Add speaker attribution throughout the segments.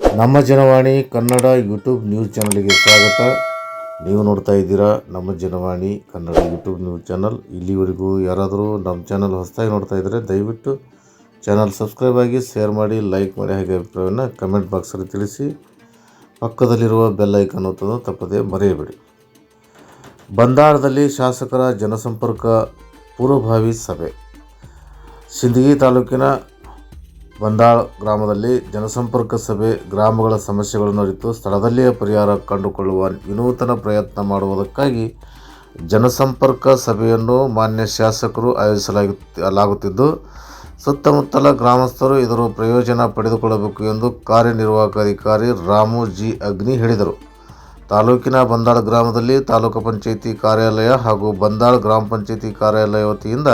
Speaker 1: ನಮ್ಮ Janavani Kannada YouTube news ಚಾನಲ್ಗೆ ಸ್ವಾಗತ. ನೀವು ನೋಡ್ತಾ ಇದ್ದೀರಾ ನಮ್ಮ Janavani Kannada YouTube news channel. ಇಲ್ಲಿವರೆಗೂ ಯಾರಾದರೂ ನಮ್ಮ ಚಾನಲ್ ಹೊಸದಾಗಿ ನೋಡ್ತಾ ಇದ್ದರೆ ದಯವಿಟ್ಟು ಚಾನಲ್ ಸಬ್ಸ್ಕ್ರೈಬ್ ಆಗಿ, ಶೇರ್ ಮಾಡಿ, ಲೈಕ್ ಮಾಡಿ ಹಾಗೆ ಅಭಿಪ್ರಾಯವನ್ನು ಕಮೆಂಟ್ ಬಾಕ್ಸಲ್ಲಿ ತಿಳಿಸಿ. ಪಕ್ಕದಲ್ಲಿರುವ ಬೆಲ್ ಐಕನ್ ಒತ್ತೋದು ತಪ್ಪದೇ ಮರೆಯಬೇಡಿ. ಬಂದಾರದಲ್ಲಿ ಶಾಸಕರ ಜನಸಂಪರ್ಕ ಪೂರ್ವಭಾವಿ ಸಭೆ. ಸಿಂದಗಿ ತಾಲೂಕಿನ ಬಂದಾಳ್ ಗ್ರಾಮದಲ್ಲಿ ಜನಸಂಪರ್ಕ ಸಭೆ, ಗ್ರಾಮಗಳ ಸಮಸ್ಯೆಗಳನ್ನು ಅರಿತು ಸ್ಥಳದಲ್ಲಿಯೇ ಪರಿಹಾರ ಕಂಡುಕೊಳ್ಳುವ ವಿನೂತನ ಪ್ರಯತ್ನ ಮಾಡುವುದಕ್ಕಾಗಿ ಜನಸಂಪರ್ಕ ಸಭೆಯನ್ನು ಮಾನ್ಯ ಶಾಸಕರು ಆಯೋಜಿಸಲಾಗುತ್ತಿದ್ದು, ಸುತ್ತಮುತ್ತಲ ಗ್ರಾಮಸ್ಥರು ಇದರ ಪ್ರಯೋಜನ ಪಡೆದುಕೊಳ್ಳಬೇಕು ಎಂದು ಕಾರ್ಯನಿರ್ವಾಹಕ ಅಧಿಕಾರಿ ರಾಮು ಜಿ. ಅಗ್ನಿ ಹೇಳಿದರು. ತಾಲೂಕಿನ ಬಂದಾಳ್ ಗ್ರಾಮದಲ್ಲಿ ತಾಲೂಕು ಪಂಚಾಯಿತಿ ಕಾರ್ಯಾಲಯ ಹಾಗೂ ಬಂದಾಳ್ ಗ್ರಾಮ ಪಂಚಾಯಿತಿ ಕಾರ್ಯಾಲಯ ವತಿಯಿಂದ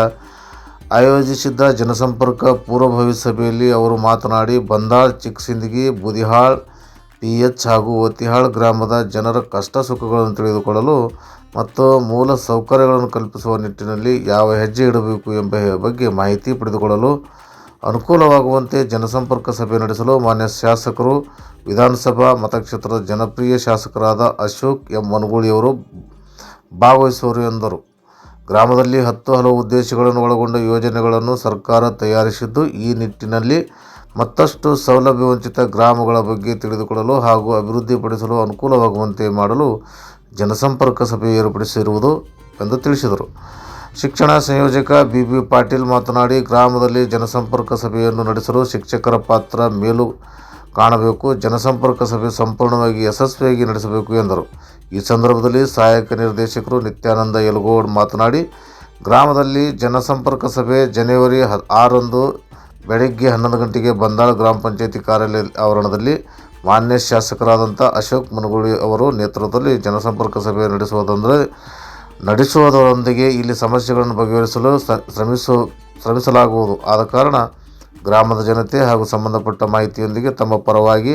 Speaker 1: ಆಯೋಜಿಸಿದ್ದ ಜನಸಂಪರ್ಕ ಪೂರ್ವಭಾವಿ ಸಭೆಯಲ್ಲಿ ಅವರು ಮಾತನಾಡಿ, ಬಂದಾಳ್ ಚಿಕ್ಕಸಿಂದಗಿ ಬುದಿಹಾಳ್ ಪಿ ಎಚ್ ಹಾಗೂ ಒತಿಹಾಳ್ ಗ್ರಾಮದ ಜನರ ಕಷ್ಟ ಸುಖಗಳನ್ನು ತಿಳಿದುಕೊಳ್ಳಲು ಮತ್ತು ಮೂಲ ಸೌಕರ್ಯಗಳನ್ನು ಕಲ್ಪಿಸುವ ನಿಟ್ಟಿನಲ್ಲಿ ಯಾವ ಹೆಜ್ಜೆ ಇಡಬೇಕು ಎಂಬ ಬಗ್ಗೆ ಮಾಹಿತಿ ಪಡೆದುಕೊಳ್ಳಲು ಅನುಕೂಲವಾಗುವಂತೆ ಜನಸಂಪರ್ಕ ಸಭೆ ನಡೆಸಲು ಮಾನ್ಯ ಶಾಸಕರು, ವಿಧಾನಸಭಾ ಮತಕ್ಷೇತ್ರದ ಜನಪ್ರಿಯ ಶಾಸಕರಾದ ಅಶೋಕ್ ಎಂ ಮನಗೂಳಿಯವರು ಭಾಗವಹಿಸುವರು ಎಂದರು. ಗ್ರಾಮದಲ್ಲಿ ಹತ್ತು ಹಲವು ಉದ್ದೇಶಗಳನ್ನು ಒಳಗೊಂಡ ಯೋಜನೆಗಳನ್ನು ಸರ್ಕಾರ ತಯಾರಿಸಿದ್ದು, ಈ ನಿಟ್ಟಿನಲ್ಲಿ ಮತ್ತಷ್ಟು ಸೌಲಭ್ಯ ವಂಚಿತ ಗ್ರಾಮಗಳ ಬಗ್ಗೆ ತಿಳಿದುಕೊಳ್ಳಲು ಹಾಗೂ ಅಭಿವೃದ್ಧಿಪಡಿಸಲು ಅನುಕೂಲವಾಗುವಂತೆ ಮಾಡಲು ಜನಸಂಪರ್ಕ ಸಭೆ ಏರ್ಪಡಿಸಿರುವುದು ಎಂದು ತಿಳಿಸಿದರು. ಶಿಕ್ಷಣ ಸಂಯೋಜಕ ಬಿ. ಬಿ. ಪಾಟೀಲ್ ಮಾತನಾಡಿ, ಗ್ರಾಮದಲ್ಲಿ ಜನಸಂಪರ್ಕ ಸಭೆಯನ್ನು ನಡೆಸಲು ಶಿಕ್ಷಕರ ಪಾತ್ರ ಮೇಲು ಕಾಣಬೇಕು, ಜನಸಂಪರ್ಕ ಸಭೆ ಸಂಪೂರ್ಣವಾಗಿ ಯಶಸ್ವಿಯಾಗಿ ನಡೆಸಬೇಕು ಎಂದರು. ಈ ಸಂದರ್ಭದಲ್ಲಿ ಸಹಾಯಕ ನಿರ್ದೇಶಕರು ನಿತ್ಯಾನಂದ ಯಲಗೋಡ್ ಮಾತನಾಡಿ, ಗ್ರಾಮದಲ್ಲಿ ಜನಸಂಪರ್ಕ ಸಭೆ ಜನವರಿ ಹ ಆರಂದು ಬೆಳಗ್ಗೆ ಹನ್ನೊಂದು ಗಂಟೆಗೆ ಬಂದಾಳ ಗ್ರಾಮ ಪಂಚಾಯತಿ ಕಾರ್ಯಾಲಯ ಆವರಣದಲ್ಲಿ. ಮಾನ್ಯ ಶಾಸಕರಾದಂಥ ಅಶೋಕ್ ಮುನಗುಳಿ ಅವರು ನೇತೃತ್ವದಲ್ಲಿ ಜನಸಂಪರ್ಕ ಸಭೆ ನಡೆಸುವುದಂದರೆ, ನಡೆಸುವುದರೊಂದಿಗೆ ಇಲ್ಲಿ ಸಮಸ್ಯೆಗಳನ್ನು ಬಗೆಹರಿಸಲು ಶ್ರಮಿಸು, ಶ್ರಮಿಸಲಾಗುವುದು. ಆದ ಕಾರಣ ಗ್ರಾಮದ ಜನತೆ ಹಾಗೂ ಸಂಬಂಧಪಟ್ಟ ಮಾಹಿತಿಯೊಂದಿಗೆ ತಮ್ಮ ಪರವಾಗಿ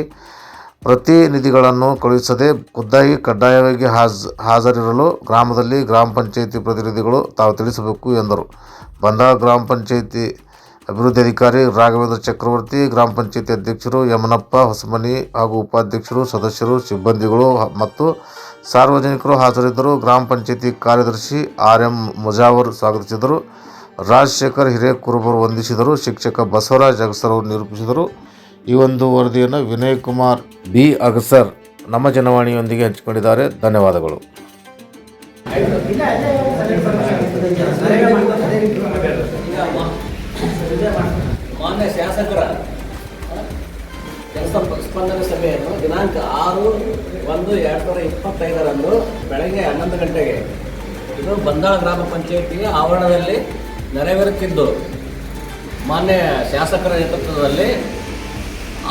Speaker 1: ಪ್ರತಿನಿಧಿಗಳನ್ನು ಕಳುಹಿಸದೆ ಖುದ್ದಾಗಿ ಕಡ್ಡಾಯವಾಗಿ ಹಾಜ್, ಹಾಜರಿರಲು ಗ್ರಾಮದಲ್ಲಿ ಗ್ರಾಮ ಪಂಚಾಯಿತಿ ಪ್ರತಿನಿಧಿಗಳು ತಾವು ತಿಳಿಸಬೇಕು ಎಂದರು. ಬಂದಾಗ ಗ್ರಾಮ ಪಂಚಾಯಿತಿ ಅಭಿವೃದ್ಧಿ ಅಧಿಕಾರಿ ರಾಘವೇಂದ್ರ ಚಕ್ರವರ್ತಿ, ಗ್ರಾಮ ಪಂಚಾಯಿತಿ ಅಧ್ಯಕ್ಷರು ಯಮನಪ್ಪ ಹೊಸಮನಿ ಹಾಗೂ ಉಪಾಧ್ಯಕ್ಷರು, ಸದಸ್ಯರು, ಸಿಬ್ಬಂದಿಗಳು ಮತ್ತು ಸಾರ್ವಜನಿಕರು ಹಾಜರಿದ್ದರು. ಗ್ರಾಮ ಪಂಚಾಯಿತಿ ಕಾರ್ಯದರ್ಶಿ ಆರ್ ಎಂ ಮುಜಾವರ್ ಸ್ವಾಗತಿಸಿದರು. ರಾಜಶೇಖರ್ ಹಿರೇಕುರುಬರು ವಂದಿಸಿದರು. ಶಿಕ್ಷಕ ಬಸವರಾಜ್ ಅಗಸರ್ ಅವರು ನಿರೂಪಿಸಿದರು. ಈ ಒಂದು ವರದಿಯನ್ನು ವಿನಯ್ ಕುಮಾರ್ ಬಿ. ಅಗಸರ್ ನಮ್ಮ ಜನವಾಣಿಯೊಂದಿಗೆ ಹಂಚಿಕೊಂಡಿದ್ದಾರೆ. ಧನ್ಯವಾದಗಳು.
Speaker 2: ಮಾನ್ಯ ಶಾಸಕರ, ಕೆಲಸ ಸ್ಪಂದನ ಸಭೆಯನ್ನು ದಿನಾಂಕ ಆರು ಒಂದು ಎರಡು ಸಾವಿರದ ಇಪ್ಪತ್ತೈದರಂದು ಬೆಳಗ್ಗೆ ಹನ್ನೊಂದು ಗಂಟೆಗೆ ಇದು ಬಂದಾಳ ಗ್ರಾಮ ಪಂಚಾಯಿತಿಯ ಆವರಣದಲ್ಲಿ ನೆರವೇರುತ್ತಿದ್ದು. ಮಾನ್ಯ ಶಾಸಕರ ನೇತೃತ್ವದಲ್ಲಿ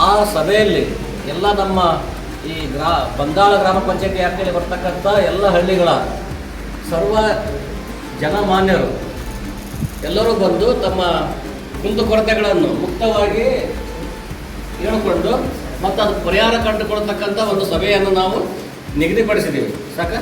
Speaker 2: ಆ ಸಭೆಯಲ್ಲಿ ಎಲ್ಲ ನಮ್ಮ ಈ ಗ್ರಾ, ಬಂಗಾಳ ಗ್ರಾಮ ಪಂಚಾಯತಿ ವ್ಯಾಪ್ತಿಯಲ್ಲಿ ಬರ್ತಕ್ಕಂಥ ಎಲ್ಲ ಹಳ್ಳಿಗಳ ಸರ್ವ ಜನಮಾನ್ಯರು ಎಲ್ಲರೂ ಬಂದು ತಮ್ಮ ಕುಂದುಕೊರತೆಗಳನ್ನು ಮುಕ್ತವಾಗಿ ಹೇಳಿಕೊಂಡು ಮತ್ತು ಅದು ಪರಿಹಾರ ಕಂಡುಕೊಳ್ತಕ್ಕಂಥ ಒಂದು ಸಭೆಯನ್ನು ನಾವು ನಿಗದಿಪಡಿಸಿದ್ದೀವಿ. ಸಾಕ?